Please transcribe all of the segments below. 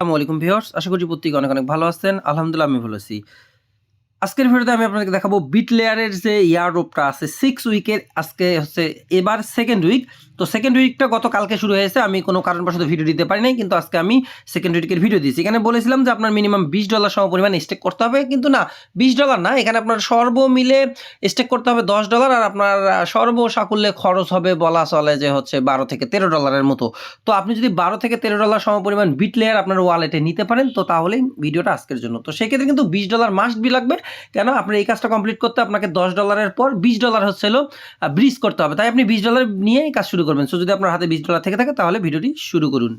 আসসালামু আলাইকুম ভিউয়ার্স আশা করি প্রত্যেকে অনেক অনেক ভালো আছেন। আলহামদুলিল্লাহ আমি ভালো আছি। আজকের ভিডিওতে আমি আপনাদেরকে দেখাবো বিট লেয়ারের যে ইয়ার রোপটা আছে সিক্স উইকের আজকে হচ্ছে এবার সেকেন্ড উইক তো সেকেন্ড উইকটা গত কালকে শুরু হয়েছে আমি কোনো কারণবশত ভিডিও দিতে পারি নাই কিন্তু আজকে আমি সেকেন্ড উইকের ভিডিও দিয়েছি। এখানে বলেছিলাম যে আপনার মিনিমাম বিশ ডলার সম পরিমাণ স্টেক করতে হবে কিন্তু না বিশ ডলার না এখানে আপনার সর্ব মিলে স্টেক করতে হবে দশ ডলার আর আপনার আহ, সর্ব সাকুল্যে খরচ হবে বলা চলে যে হচ্ছে বারো থেকে তেরো ডলারের মতো। তো আপনি যদি বারো থেকে তেরো ডলার সম পরিমাণ বিট লেয়ার আপনার ওয়ালেটে নিতে পারেন তো তাহলেই ভিডিওটা আজকের জন্য। তো সেক্ষেত্রে কিন্তু বিশ ডলার মাস্ট বি লাগবে কেন? আপনি এই কাজটা কমপ্লিট করতে আপনাকে দশ ডলারের পর বিশ ডলার হচ্ছিল ব্রিজ করতে হবে। তাই আপনি বিশ ডলার নিয়েই কাজ শুরু করবেন। সো যদি আপনার হাতে বিশ ডলার থেকে থাকে, তাহলে ভিডিওটি শুরু করুন।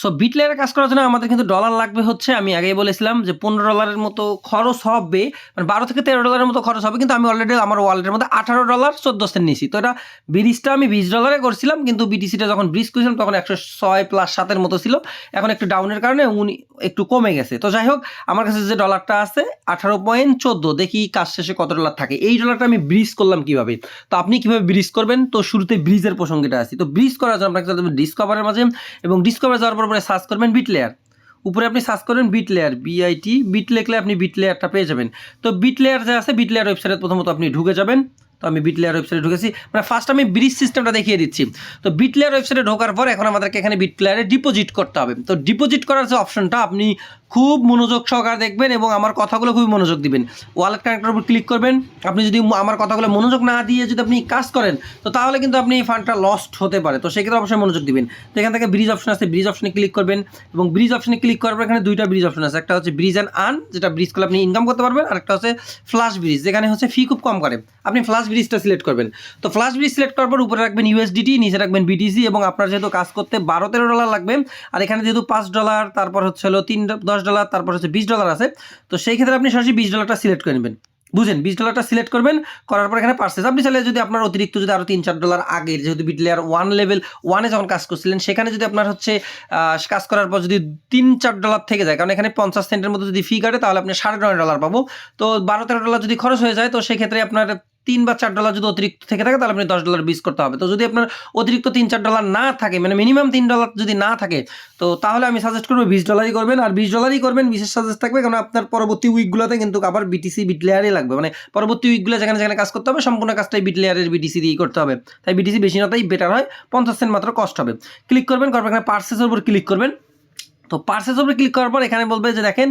সো বিট লেয়ারে কাজ করার জন্য আমাদের কিন্তু ডলার লাগবে হচ্ছে, আমি আগেই বলেছিলাম যে পনেরো ডলারের মতো খরচ হবে মানে বারো থেকে তেরো ডলারের মতো খরচ হবে, কিন্তু আমি অলরেডি আমার ওয়ালেটের মধ্যে আঠারো ডলার চোদ্দ সেন্ট নিয়েছি তো এটা ব্রিজটা আমি বিশ ডলারে করছিলাম, কিন্তু বিটিসিটা যখন ব্রিজ করেছিলাম, তখন একশো ছয় প্লাস সাতের মতো ছিল। এখন একটু ডাউনের কারণে উনি একটু কমে গেছে। তো যাই হোক, আমার কাছে যে ডলারটা আছে, আঠারো পয়েন্ট চোদ্দ, দেখি কাজ শেষে কত ডলার থাকে। এই ডলারটা আমি ব্রিজ করলাম কীভাবে? তো আপনি কীভাবে ব্রিজ করবেন? তো শুরুতে ব্রিজের প্রসঙ্গটা আসি তো ব্রিজ করার জন্য আপনাকে ডিসকভারের মাঝে, এবং ডিসকভার যাওয়ার পর পরে সার্চ করবেন বিট লেয়ার উপরে আপনি সার্চ করবেন bit layer B I T bit লেখলে আপনি বিট লেয়ারটা পেয়ে যাবেন। তো বিট লেয়ার যা আছে বিট লেয়ার ওয়েবসাইটে প্রথমত আপনি ঢুকে যাবেন। তো আমি বিট লেয়ার ওয়েবসাইটে ঢুকেছি। মানে ফার্স্ট আমি ব্রিজ সিস্টেমটা দেখিয়ে দিচ্ছি। তো বিট লেয়ার ওয়েবসাইটে ঢোকার পর এখন আমাদেরকে এখানে বিটলেয়ারে ডিপোজিট করতে হবে। তো ডিপোজিট করার যে অপশনটা আপনি খুব মনোযোগ সহকারে দেখবেন এবং আমার কথাগুলো খুবই মনোযোগ দিবেন। ওয়ালেট কানেক্টর উপর ক্লিক করবেন। আপনি যদি আমার কথাগুলো মনোযোগ না দিয়ে যদি আপনি কাজ করেন, তো তাহলে কিন্তু আপনি এই ফান্ডটা লস্ট হতে পারে। তো সেক্ষেত্রে অবশ্যই মনোযোগ দিবেন। তো এখান থেকে ব্রিজ অপশন আছে ব্রিজ অপশনে ক্লিক করবেন এবং ব্রিজ অপশনে ক্লিক করার পর এখানে দুইটা ব্রিজ অপশন আছে। একটা হচ্ছে ব্রিজ অ্যান্ড আন যেটা ব্রিজ করলে আপনি ইনকাম করতে পারবেন, আর একটা হচ্ছে ফ্লাশ ব্রিজ যেখানে হচ্ছে ফি খুব কম করে। আপনি ফ্লাশ ব্রিজটা সিলেক্ট করবেন। তো ফ্লাশ ব্রিজ সিলেক্ট করার পর উপরে রাখবেন ইউএসডিটি নিচে রাখবেন বিটিসি এবং আপনার যেহেতু কাজ করতে বারো তেরো ডলার লাগবে, আর এখানে যেহেতু পাঁচ ডলার তারপর হচ্ছে হলো তিন দশ ডলার তারপর হচ্ছে বিশ ডলার আছে, তো সেই ক্ষেত্রে আপনি সরাসরি বিশ ডলারটা সিলেক্ট করে নেবেন। বুঝেন বিশ ডলারটা সিলেক্ট করবেন, করার পর এখানে পার্সেস আপনি চাইলে যদি আপনার অতিরিক্ত যদি আরও তিন চার ডলার আগের, যেহেতু বিট লেয়ার ওয়ান লেভেল ওয়ানে যখন কাজ করছিলেন, সেখানে যদি আপনার হচ্ছে কাজ করার পর যদি তিন চার ডলার থেকে যায়, কারণ এখানে পঞ্চাশ সেন্টের মতো যদি ফি কাটে, তাহলে আপনি সাড়ে নয় ডলার পাবো। তো বারো তেরো ডলার যদি খরচ হয়ে যায়, তো সেক্ষেত্রে আপনার তিন বা চার ডলার যদি অতিরিক্ত থেকে থাকে, তাহলে আপনি দশ ডলার বিস করতে হবে। তো যদি আপনার অতিরিক্ত তিন, চার ডলার না থাকে মানে মিনিমাম তিন ডলার যদি না থাকে, তো তাহলে আমি সাজেস্ট করব বিশ ডলারই করবেন। আর বিশ ডলারই করবেন, বিশেষ সাজেস্ট থাকবে কারণ আপনার পরবর্তী উইকগুলোতে কিন্তু আবার বিটিসি বিটলেয়ারই লাগবে। মানে পরবর্তী উইকগুলো যেখানে যেখানে কাজ করতে হবে, সম্পূর্ণ কাজটাই বিটলেয়ারের বিটিসি দিয়েই করতে হবে। তাই বিটিসি বেশি না, তাই বেটার হয়। পঞ্চাশ সেন্ট মাত্র কষ্ট হবে। ক্লিক করবেন পর এখানে পার্সেসের উপর ক্লিক করবেন। তো পার্সেস উপরে ক্লিক করার পর এখানে বলবে যে দেখেন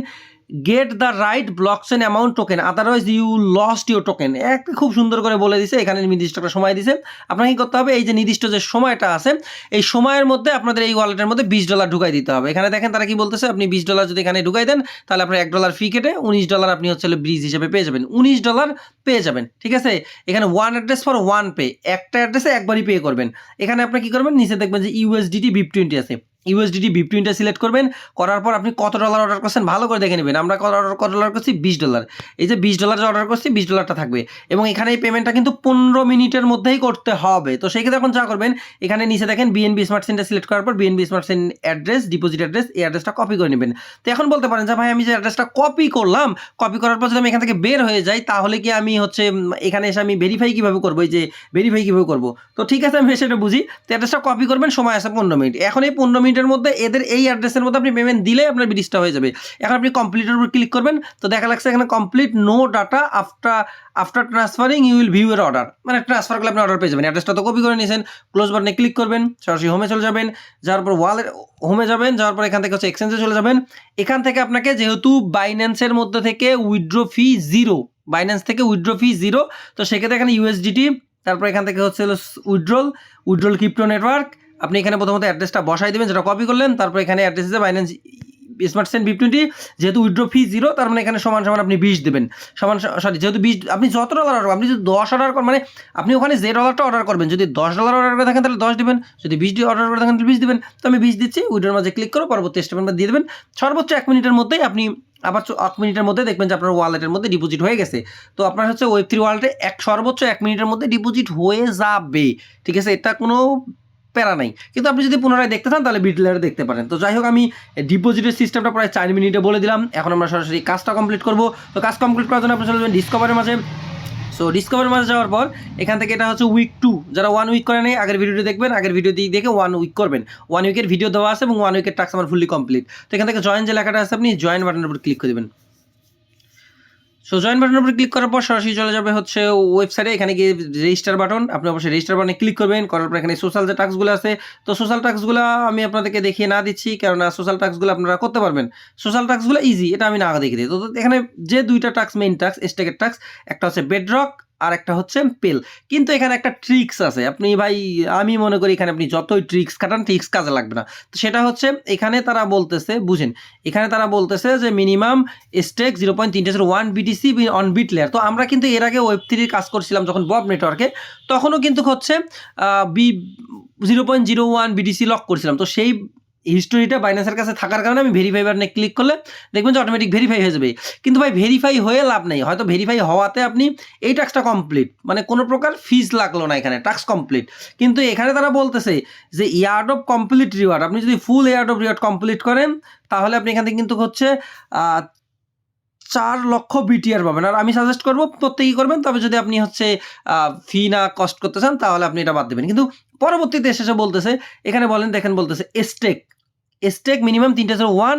get the right blockchain amount token otherwise you lost your token এক খুব সুন্দর করে বলে দিছে, এখানে নির্দিষ্ট একটা সময় দিছে। আপনাকে কি করতে হবে? এই যে নির্দিষ্ট যে সময়টা আছে, এই সময়ের মধ্যে আপনাদের এই ওয়ালেটের মধ্যে বিশ ডলার ঢুকাই দিতে হবে। এখানে দেখেন তারা কি বলতেছে, আপনি বিশ ডলার যদি এখানে ঢুকাই দেন, তাহলে আপনার এক ডলার ফি কেটে উনিশ ডলার আপনি হচ্ছে ব্রিজ হিসেবে পেয়ে যাবেন। উনিশ ডলার পেয়ে যাবেন, ঠিক আছে? এখানে one address for one pay একটা অ্যাড্রেসে একবারই পে করবেন। এখানে আপনি কি করবেন? নিচে দেখবেন যে ইউএসডিটি বিপ টোয়েন্টি আছে। ইউএসডিটি বিপ টোয়েন্টি সিলেক্ট করবেন, করার পর আপনি কত ডলার অর্ডার করছেন ভালো করে দেখে নেবেন। আমরা কত অর্ডার কত ডলার করছি? বিশ ডলার এই যে বিশ ডলার যে অর্ডার করছি, বিশ ডলারটা থাকবে। এবং এখানে এই পেমেন্টটা কিন্তু পনেরো মিনিটের মধ্যেই করতে হবে। তো সেই ক্ষেত্রে এখন যা করবেন, এখানে নিচে দেখেন বিএনবি স্মার্ট সেন্টার সিলেক্ট করার পর BNB smart chain address deposit address এই অ্যাড্রেসটা কপি করে নেবেন। তো এখন বলতে পারেন যে, ভাই, আমি যে অ্যাড্রেসটা কপি করলাম কপি করার পর যদি আমি এখান থেকে বের হয়ে যাই, তাহলে কি আমি হচ্ছে এখানে এসে আমি ভেরিফাই কীভাবে করব? এই যে ভেরিফাই কীভাবে করব? তো ঠিক আছে, আমি সেটা বুঝি। তো অ্যাড্রেসটা কপি করবেন, সময় আছে পনেরো মিনিট। এখন এই পনেরো মিনিটের মধ্যে এদের এই অ্যাড্রেসের মধ্যে আপনি পেমেন্ট দিলে আপনার ব্রিজটা হয়ে যাবে। এখন আপনি কমপ্লিটের উপর ক্লিক করবেন, তো দেখা লাগছে এখানে complete no data after after transferring you will view এর অর্ডার মানে ট্রান্সফার করলে আপনি অর্ডার পেয়ে যাবেন। অ্যাড্রেসটা তো কপি করে নিয়েছেন। ক্লোজ বাটনে ক্লিক করবেন, সরাসরি হোমে চলে যাবেন। যাওয়ার পর ওয়ালের হোমে যাবেন, যাওয়ার পর এখান থেকে হচ্ছে এক্সচেঞ্জে চলে যাবেন। এখান থেকে আপনাকে যেহেতু বাইন্যান্সের মধ্যে থেকে উইথড্র ফি জিরো বাইন্যান্স থেকে উইথড্র ফি জিরো তো সেক্ষেত্রে এখানে ইউএসডিটি তারপর এখান থেকে হচ্ছে উইথড্রল উইথড্রল ক্রিপ্টো নেটওয়ার্ক আপনি এখানে প্রথমত অ্যাড্রেসটা বসাই দেবেন, যেটা কপি করলেন, তারপর এখানে অ্যাড্রেস হিসেবে Binance smart chain B twenty যেহেতু উইড্রো ফি জিরো তার মানে এখানে সমান সমান আপনি বিশ দেবেন। সমান সরি যেহেতু বিশ, আপনি যত ডলার অর্ডার আপনি যদি দশ অর্ডার করেন মানে আপনি ওখানে যে ডলারটা অর্ডার করবেন, যদি দশ ডলার অর্ডার করে থাকেন, তাহলে দশ দেবেন। যদি বিশ অর্ডার করে থাকেন, তাহলে বিশ দেবেন। তো আমি বিশ দিচ্ছি উইড্রোর মাঝে ক্লিক করো পরবর্তী স্টেপমেন্ট দিয়ে দেবেন। সর্বোচ্চ এক মিনিটের মধ্যেই আপনি আবার এক মিনিটের মধ্যে দেখবেন যে আপনার ওয়ালেটের মধ্যে ডিপোজিট হয়ে গেছে। তো আপনার হচ্ছে ওয়েব থ্রি ওয়ালেটে এক, সর্বোচ্চ এক মিনিটের মধ্যে ডিপোজিট হয়ে যাবে। ঠিক আছে? এটা কোনো প্যারা নাই। কিন্তু আপনি যদি পুনরায় দেখতে চান, তাহলে বিটলারে দেখতে পারেন। তো যাই হোক, আমি ডিপোজিটের সিস্টেমটা প্রায় চার মিনিটে বলে দিলাম। এখন আমরা সরাসরি কাজটা কমপ্লিট করব। তো কাজ কমপ্লিট করার জন্য আপনি চলে যাবেন ডিসকভারের মাঝে। সো ডিসকভার মাঝে যাওয়ার পর, এখান থেকে এটা হচ্ছে উইক টু যারা ওয়ান উইক করে নেই, আগের ভিডিওটি দেখবেন, আগের ভিডিও দিয়ে দেখে ওয়ান উইক করবেন। ওয়ান উইকের ভিডিও দেওয়া আছে এবং ওয়ান উইকের টাস্ক আমার ফুললি কমপ্লিট তো এখান থেকে জয়েন যে লেখাটা আছে আপনি জয়েন বাটনের উপর ক্লিক করে দেবেন। সো জয়েন বাটনের উপর ক্লিক করার পর সরাসরি চলে যাবে হচ্ছে ওয়েবসাইটে এখানে গিয়ে রেজিস্টার বাটন আপনি অবশ্যই রেজিস্টার বাটনে ক্লিক করবেন। করার পর এখানে সোশ্যাল যে টাস্কগুলো আছে, তো সোশ্যাল টাস্কগুলো আমি আপনাদেরকে দেখিয়ে না দিচ্ছি, কেননা সোশ্যাল টাস্কগুলো আপনারা করতে পারবেন। সোশ্যাল টাস্কগুলো ইজি এটা আমি না দেখিয়ে দিই। তো এখানে যে দুইটা টাস্ক মেইন টাস্ক স্টেকের টাস্ক একটা হচ্ছে বেডরক আর একটা হচ্ছে পেল কিন্তু এখানে একটা ট্রিক্স আছে। আপনি ভাই, আমি মনে করি এখানে আপনি যতই ট্রিক্স খাটান ট্রিক্স কাজে লাগবে না। তো সেটা হচ্ছে, এখানে তারা বলতেছে, বুঝেন, এখানে তারা বলতেছে যে মিনিমাম স্টেক জিরো পয়েন্ট তিনটে one BTC on bit layer তো আমরা কিন্তু এর আগে ওয়েব থ্রির কাজ করছিলাম যখন বব নেটওয়ার্কে তখনও কিন্তু হচ্ছে B zero point zero one BTC lock করছিলাম। তো সেই হিস্টোরিটা বাইন্যান্সের কাছে থাকার কারণে আমি ভেরিফাই বাটনে ক্লিক করলে দেখবেন যে অটোমেটিক ভেরিফাই হয়ে যাবে। কিন্তু ভাই ভেরিফাই হয়ে লাভ নেই। হয়তো ভেরিফাই হওয়াতে আপনি এই টাস্কটা কমপ্লিট মানে কোনো প্রকার ফিজ লাগল না এখানে টাস্ক কমপ্লিট কিন্তু এখানে তারা বলতেছে যে ইয়ার্ড অফ কমপ্লিট রিওয়ার্ড আপনি যদি full yard of reward complete করেন, তাহলে আপনি এখান থেকে কিন্তু হচ্ছে চার লক্ষ বিটিআর পাবেন। আর আমি সাজেস্ট করব প্রত্যেকেই করবেন। তবে যদি আপনি হচ্ছে ফি না কস্ট করতে চান, তাহলে আপনি এটা বাদ দেবেন। কিন্তু পরবর্তীতে এসে বলতেছে, এখানে বলেন, দেখেন বলতেছে স্টেক স্টেক মিনিমাম তিনটে জিরো ওয়ান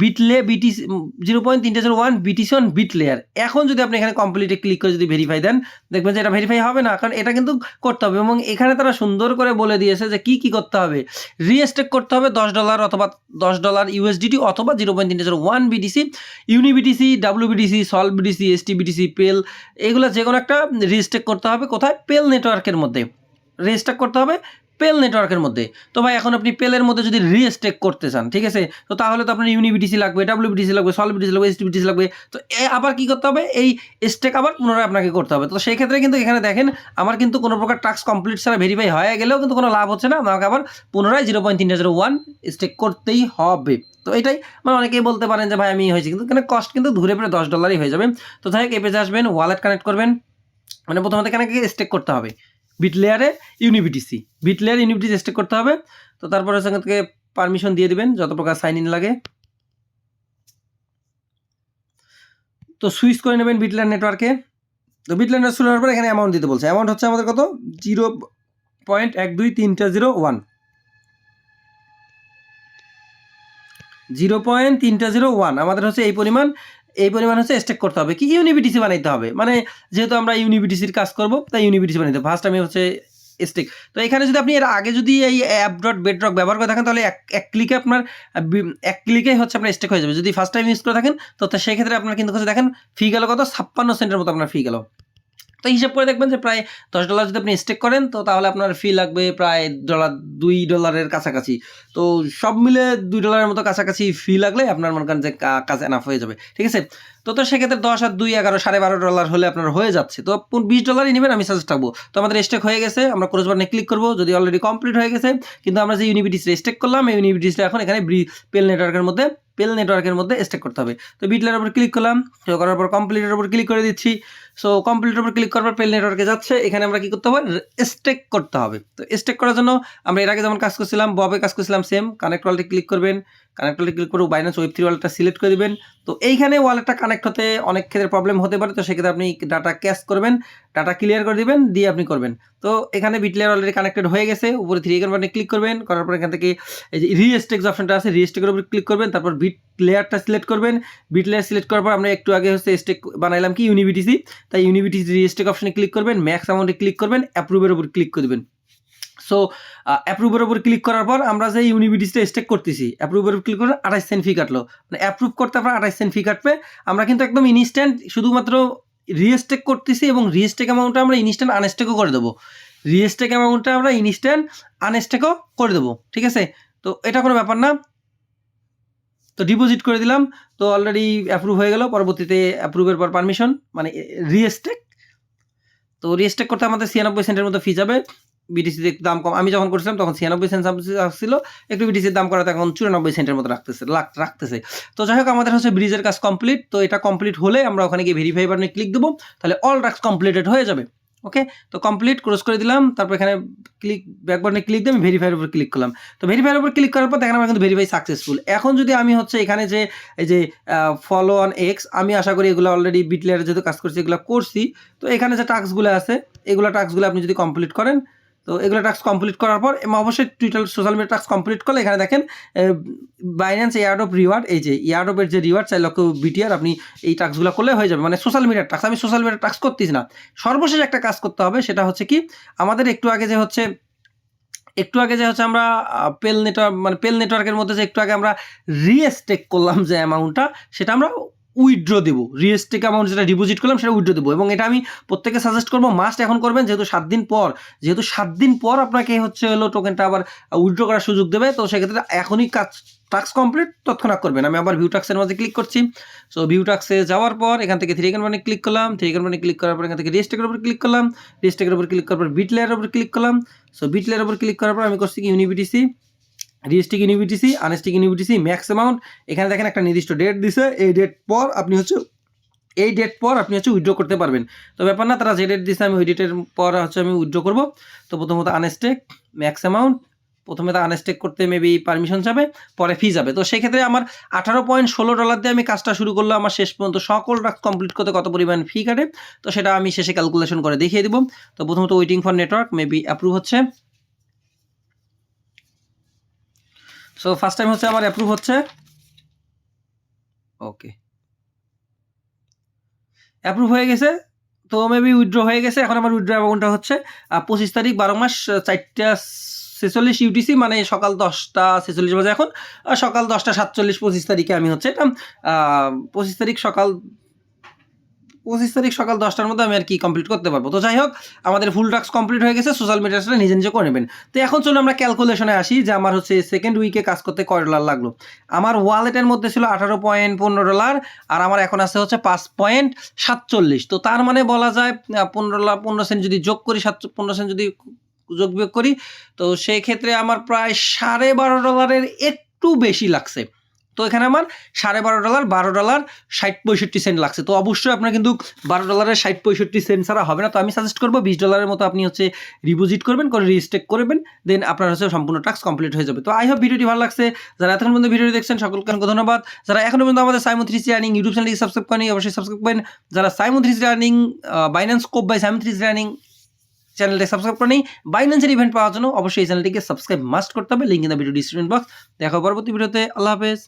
বিটলে বিটিসি জিরো পয়েন্ট তিনটা zero one BTC one Bitlayer এখন যদি আপনি এখানে কমপ্লিটে ক্লিক করে যদি ভেরিফাই দেন, দেখবেন যে এটা ভেরিফাই হবে না, কারণ এটা কিন্তু করতে হবে। এবং এখানে তারা সুন্দর করে বলে দিয়েছে যে কি কি করতে হবে। রিস্টেক করতে হবে দশ ডলার অথবা দশ ডলার ইউএসডিটি অথবা জিরো পয়েন্ট তিনটে zero one BTC uniBTC WBTC solv BTC ST BTC পেল এগুলো যে কোনো একটা রিস্টেক করতে হবে কোথায়? পেল নেটওয়ার্কের মধ্যে। রেজিস্টার করতে হবে পেল নেটওয়ার্কের মধ্যে। তো ভাই, এখন আপনি পেলের মধ্যে যদি রিস্টেক করতে চান, ঠিক আছে? তো তাহলে তো আপনার ইউনিবিটিসি লাগবে ডাব্লিউবিটিসি লাগবে সলবিটিসি লাগবে এসটিবিটিসি লাগবে। তো এ আবার কি করতে হবে? এই স্টেক আবার পুনরায় আপনাকে করতে হবে। তো সেই ক্ষেত্রে কিন্তু এখানে দেখেন, আমার কিন্তু কোনো প্রকার টাস্ক কমপ্লিট ছাড়া ভেরিফাই হয়ে গেলেও কিন্তু কোনো লাভ হচ্ছে না। আমাকে আবার পুনরায় জিরো পয়েন্ট তিন জিরো ওয়ান স্টেক করতেই হবে। তো এটাই মানে অনেকেই বলতে পারেন যে, ভাই, আমি হয়েছি। কিন্তু এখানে কস্ট কিন্তু ঘুরে ফিরে দশ ডলারই হয়ে যাবে। তো যাই হোক, এই পেজে আসবেন ওয়ালেট কানেক্ট করবেন। মানে প্রথমত এখানে স্টেক করতে হবে। বিট লেয়ারে UniBTC bit layer UniBTC stake করতে হবে। তো তারপরে সেখান থেকে পারমিশন দিয়ে দিবেন, যত প্রকার সাইন ইন লাগে। তো সুইচ করে নেবেন বিটল্যান্ড নেটওয়ার্কে তো বিটল্যান্ড শুরু হওয়ার পর এখানে অ্যামাউন্ট দিতে বলছে। অ্যামাউন্ট হচ্ছে আমাদের কত? জিরো পয়েন্ট এক দুই তিনটা জিরো ওয়ান জিরো পয়েন্ট তিনটা জিরো ওয়ান আমাদের হচ্ছে এই পরিমাণ এই পরিমাণ হচ্ছে স্টেক করতে হবে। কি ইউনিভিটিসি বানাইতে হবে? মানে যেহেতু আমরা ইউনিভিটিসির কাজ করব, তাই ইউনিবিটিসি বানাইতে ফার্স্ট আমি হচ্ছে স্টেক তো এখানে যদি আপনি এর আগে যদি এই অ্যাপ ডট বেডরক ব্যবহার করে থাকেন, তাহলে এক ক্লিকে আপনার এক ক্লিকেই হচ্ছে আপনার স্টেক হয়ে যাবে। যদি ফার্স্ট টাইম ইউজ করে থাকেন, তো সেক্ষেত্রে সেই ক্ষেত্রে আপনার কিন্তু হচ্ছে দেখেন ফি গেল কত? ছাপ্পান্ন সেন্টের মতো আপনার ফি গেল। তো হিসাব করে দেখবেন যে প্রায় দশ ডলার যদি আপনি স্টেক করেন, তো তাহলে আপনার ফি লাগবে প্রায় ডলার দুই ডলারের কাছাকাছি। তো সব মিলে দুই ডলারের মতো কাছাকাছি ফি লাগলে আপনার মনে করেন যে কাজ এনাফ হয়ে যাবে। ঠিক আছে? তো তো সেক্ষেত্রে দশ আর দুই, এগারো, সাড়ে বারো ডলার হলে আপনার হয়ে যাচ্ছে। তো বিশ ডলারই নেবেন, আমি সাজেস্ট থাকব তো আমাদের স্টেক হয়ে গেছে, আমরা ক্রোজ বাটনে ক্লিক করব, যদি অলরেডি কমপ্লিট হয়ে গেছে। কিন্তু আমরা যে ইউনিভিটিসটা স্টেক করলাম, এই ইউনিভিটিসটা এখন এখানে পেল নেটওয়ার্কের মধ্যে পেল নেটওয়ার্কের মধ্যে স্টেক করতে হবে। তো বিটলের উপর ক্লিক করলাম, তো করার পর কমপ্লিটের উপর ক্লিক করে দিচ্ছি। সো কমপ্লিটের উপর ক্লিক করার পর পেল নেটওয়ার্কে যাচ্ছে, এখানে আমরা কি করতে হবে? স্টেক করতে হবে। তো স্টেক করার জন্য আমরা এর আগে যেমন কাজ করছিলাম ববে কাজ করছিলাম সেম কানেক্ট ওয়ালটি ক্লিক করবেন। কানেক্ট ক্লিক করে বাইন্যান্স ওয়েব থ্রি ওয়ালেটটা সিলেক্ট করে দিবেন। তো এইখানে ওয়ালেটটা কানেক্ট হতে অনেক ক্ষেত্রে প্রবলেম হতে পারে, তো সেক্ষেত্রে আপনি ডাটা ক্যাশ করবেন ডাটা ক্লিয়ার করে দিবেন, দিয়ে আপনি করবেন। তো এখানে বিটলেয়ার অলরেডি কানেক্টেড হয়ে গেছে, উপরে থ্রি বাটনে ক্লিক করবেন, করার পর এখান থেকে এই যে রিএস্টেক্স অপশনটা আছে রিএস্টেকের উপর ক্লিক করবেন, তারপর বিট লেয়ারটা সিলেক্ট করবেন। বিট লেয়ার সিলেক্ট করার পর আমরা একটু আগে হচ্ছে স্টেক বানাইলাম কি ইউনিভিটিসি তাই ইউনিভিটিসি রিএস্টেক অপশনে ক্লিক করবেন ম্যাক্স অ্যামাউন্টে ক্লিক করবেন অ্যাপ্রুভের উপর ক্লিক করে দেবেন। সো অ্যাপ্রুভের উপর ক্লিক করার পর আমরা যে ইউনিবিটিসটা স্টেক করতেছি অ্যাপ্রুভের উপর ক্লিক করে আঠাশ সেন্ট ফি কাটলো। মানে অ্যাপ্রুভ করতে আপনার আঠাশ সেন্ট ফি কাটবে। আমরা কিন্তু একদম ইনস্ট্যান্ট শুধুমাত্র রিএস্টেক করতেছি এবং রিএস্টেক অ্যামাউন্টটা আমরা ইনস্ট্যান্ট আনস্টেকও করে দেবো। রিএস্টেক অ্যামাউন্টটা আমরা ইনস্ট্যান্ট আনস্টেকও করে দেবো, ঠিক আছে? তো এটা কোনো ব্যাপার না। তো ডিপোজিট করে দিলাম। তো অলরেডি অ্যাপ্রুভ হয়ে গেল, পরবর্তীতে অ্যাপ্রুভের পর পারমিশন মানে রিএস্টেক তো রিএস্টেক করতে আমাদের ছিয়ানব্বই সেন্টের মতো ফি যাবে। বিটিসির দাম কম। আমি যখন করছিলাম তখন ছিয়ানব্বই সেন্ট আসছিল, একটু বিটিসির দাম করাতে এখন চুরানব্বই সেন্টের মতো রাখতেছে রাখতেছে। তো যাই হোক, আমাদের হচ্ছে ব্রিজের কাজ কমপ্লিট তো এটা কমপ্লিট হলে আমরা ওখানে গিয়ে ভেরিফাই বাটনে ক্লিক দেবো, তাহলে অল টাস্ক কমপ্লিটেড হয়ে যাবে ওকে তো কমপ্লিট ক্রস করে দিলাম, তারপর এখানে ক্লিক ব্যাক বাটনে ক্লিক দিয়ে আমি ভেরিফাইয়ের উপর ক্লিক করলাম। তো ভেরিফাইয়ের উপর ক্লিক করার পর দেখেন আমার কিন্তু ভেরিফাই সাকসেসফুল এখন যদি আমি হচ্ছে এখানে যে, এই যে ফলো অন এক্স আমি আশা করি এগুলো অলরেডি বিটলেয়ারে যেহেতু কাজ করছি, এগুলো করছি, তো এখানে যে টাস্কগুলো আছে, এগুলো টাস্কগুলো আপনি যদি কমপ্লিট করেন তো এগুলো টাস্ক কমপ্লিট করার পর অবশ্যই Twitter social media task complete করলে এখানে দেখেন বাইন্যান্স অফ রিওয়ার্ড এই যে ইয়ার্ড অফের যে রিওয়ার্ড চাই লক্ষ বিটিআর আপনি এই টাস্কগুলো করলে হয়ে যাবে। মানে সোশ্যাল মিডিয়ার টাস্ক আমি সোশ্যাল মিডিয়ার টাস্ক করতেছি না। সর্বশেষ একটা কাজ করতে হবে, সেটা হচ্ছে কি, আমাদের একটু আগে যে হচ্ছে, একটু আগে যে হচ্ছে আমরা পেল নেটওয়ার্ক মানে পেল নেটওয়ার্কের মধ্যে যে একটু আগে আমরা রিএস্টেক করলাম যে অ্যামাউন্টটা সেটা আমরা উইথড্র দেবো। রিএস্টেক অ্যামাউন্ট যেটা ডিপোজিট করলাম, সেটা উইথড্র দেবো। এবং এটা আমি প্রত্যেকে সাজেস্ট করব মাস্ট এখন করবেন, যেহেতু সাত দিন পর। যেহেতু সাত দিন পর আপনাকে হচ্ছে হলো টোকেনটা আবার উইথড্র করার সুযোগ দেবে, তো সেক্ষেত্রে এখনই কাজ টাস্ক কমপ্লিট তৎক্ষণাৎ করবেন। আমি আবার ভিউ টাক্সের মধ্যে ক্লিক করছি। সো ভিউ টাক্সে যাওয়ার পর এখান থেকে থ্রি এখান মানে ক্লিক করলাম। থ্রি এখান মানে ক্লিক করার পর এখান থেকে রেজিস্টেকের উপর ক্লিক করলাম। রেজিস্টেকের উপর ক্লিক করার পর বিট লেয়ারের উপর ক্লিক করলাম। সো বিট লেয়ারের উপর ক্লিক করার পর আমি করছি কি ইউনিবিটিসি রিস্টিক ইউনিবিটিসি আনস্টিক ইউনিবিটিসি ম্যাক্স অ্যামাউন্ট এখানে দেখেন একটা নির্দিষ্ট ডেট দিছে। এই ডেট পর আপনি হচ্ছে, এই ডেট পর আপনি হচ্ছে উইথড্র করতে পারবেন। তো ব্যাপার না, তারা যে ডেট দিছে, আমি ওই ডেটের পর হচ্ছে আমি উইথড্র করব। তো প্রথমত আনস্টেক ম্যাক্স অ্যামাউন্ট প্রথমে তো আনস্টেক করতে মেবি পারমিশন যাবে পরে ফি যাবে। তো সেক্ষেত্রে আমার আঠারো পয়েন্ট ষোলো ডলার দিয়ে আমি কাজটা শুরু করলাম। আমার শেষ পর্যন্ত সকল কমপ্লিট করতে কত পরিমাণ ফি কাটে, তো সেটা আমি শেষে ক্যালকুলেশন করে দেখিয়ে দিব। তো প্রথমত waiting for network maybe approve হচ্ছে। সো ফার্স্ট টাইম হচ্ছে আমার অ্যাপ্রুভ হচ্ছে। ওকে অ্যাপ্রুভ হয়ে গেছে। তো মেবি উইথড্র হয়ে গেছে। এখন আমার উইথড্র অ্যামাউন্টটা হচ্ছে। পঁচিশ তারিখ বারো মাস চারটা ছেচল্লিশ ইউটিসি মানে সকাল দশটা ছেচল্লিশ বাজে এখন। সকাল দশটা সাতচল্লিশ পঁচিশ তারিখে আমি হচ্ছে এটা পঁচিশ তারিখ সকাল পঁচিশ তারিখ সকাল দশটার মধ্যে আমি আর কি কমপ্লিট করতে পারব। তো যাই হোক, আমাদের ফুল টাস্ক কমপ্লিট হয়ে গেছে সোশ্যাল মিডিয়াটা নিজে নিজে করে নেবেন। তো এখন চলুন আমরা ক্যালকুলেশনে আসি যে আমার হচ্ছে সেকেন্ড উইকে কাজ করতে কয় ডলার লাগল। আমার ওয়ালেটের মধ্যে ছিল আঠারো পয়েন্ট পনেরো ডলার আর আমার এখন আছে হচ্ছে পাঁচ পয়েন্ট সাতচল্লিশ। তো তার মানে বলা যায় পনেরো ডলার পনেরো সেন্ট যদি যোগ করি, সাত, পনেরো সেন্ট যদি যোগ বিয়োগ করি, তো সেই ক্ষেত্রে আমার প্রায় সাড়ে বারো ডলারের একটু বেশি লাগছে। তো এখানে আমার সাড়ে বারো ডলার বারো ডলার, ষাট পঁয়ষট্টি সেন্ট লাগছে। তো অবশ্যই আপনার কিন্তু বারো ডলারের ষাট পঁয়ষট্টি সেন্ট ছাড়া হবে না। তো আমি সাজেস্ট করব বিশ ডলারের মতো আপনি হচ্ছে ডিপোজিট করবেন, করে রেজিস্টেক করবেন দেন আপনার হচ্ছে সম্পূর্ণ টাস্ক কমপ্লিট হয়ে যাবে। তো আই হোপ ভিডিওটি ভালো লাগছে। যারা এতক্ষণ পর্যন্ত ভিডিওটি দেখছেন, সকলকে অনেক ধন্যবাদ। যারা এখনও পর্যন্ত আমাদের সাইমন থ্রি আর্নিং ইউটিউব চ্যানেলটি সাবস্ক্রাইব করেনি অবশ্যই সাবস্ক্রাইব করেন। যারা সাইমন থ্রি আর্নিং বাইন্যান্স কোপ বাই সাইমন থ্রি আর্নিং চ্যানেলটি সাবস্ক্রাইব করে নেই বাইন্যান্সের ইভেন্ট পাওয়ার জন্য অবশ্যই এই চ্যানেলটিকে সাবস্ক্রাইব মাস্ট করতে হবে। Link in the video description box দেখা পরবর্তী ভিডিওতে আল্লাহ হাফেজ।